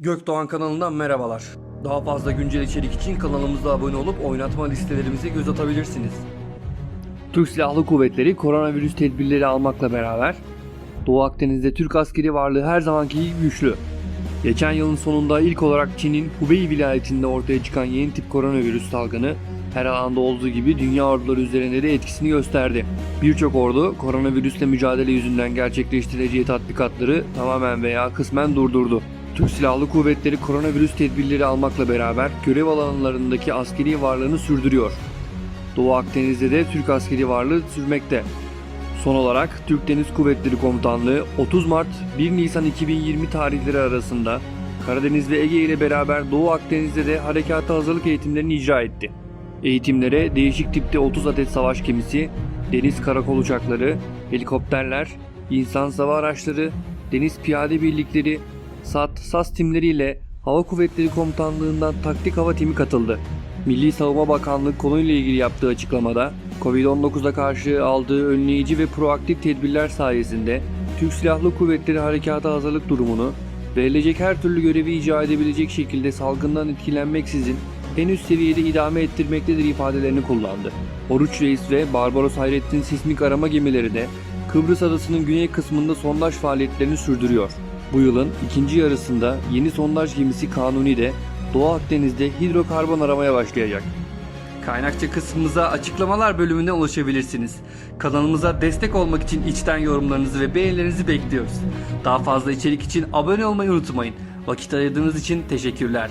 Gökdoğan kanalından merhabalar. Daha fazla güncel içerik için kanalımıza abone olup oynatma listelerimize göz atabilirsiniz. Türk Silahlı Kuvvetleri koronavirüs tedbirleri almakla beraber Doğu Akdeniz'de Türk askeri varlığı her zamanki gibi güçlü. Geçen yılın sonunda ilk olarak Çin'in Hubei vilayetinde ortaya çıkan yeni tip koronavirüs salgını her alanda olduğu gibi dünya orduları üzerinde de etkisini gösterdi. Birçok ordu koronavirüsle mücadele yüzünden gerçekleştireceği tatbikatları tamamen veya kısmen durdurdu. Türk Silahlı Kuvvetleri koronavirüs tedbirleri almakla beraber görev alanlarındaki askeri varlığını sürdürüyor. Doğu Akdeniz'de de Türk askeri varlığı sürmekte. Son olarak Türk Deniz Kuvvetleri Komutanlığı 30 Mart 1 Nisan 2020 tarihleri arasında Karadeniz ve Ege ile beraber Doğu Akdeniz'de de harekata hazırlık eğitimlerini icra etti. Eğitimlere değişik tipte 30 adet savaş gemisi, deniz karakol uçakları, helikopterler, insan sava araçları, deniz piyade birlikleri, SAT, SAS timleriyle Hava Kuvvetleri Komutanlığı'ndan taktik hava timi katıldı. Milli Savunma Bakanlığı konuyla ilgili yaptığı açıklamada, Covid-19'a karşı aldığı önleyici ve proaktif tedbirler sayesinde Türk Silahlı Kuvvetleri harekata hazırlık durumunu verilecek her türlü görevi icra edebilecek şekilde salgından etkilenmeksizin en üst seviyede idame ettirmektedir ifadelerini kullandı. Oruç Reis ve Barbaros Hayrettin sismik arama gemileri de Kıbrıs adasının güney kısmında sondaj faaliyetlerini sürdürüyor. Bu yılın ikinci yarısında yeni sondaj gemisi Kanuni de Doğu Akdeniz'de hidrokarbon aramaya başlayacak. Kaynakça kısmımıza açıklamalar bölümünden ulaşabilirsiniz. Kanalımıza destek olmak için içten yorumlarınızı ve beğenilerinizi bekliyoruz. Daha fazla içerik için abone olmayı unutmayın. Vakit ayırdığınız için teşekkürler.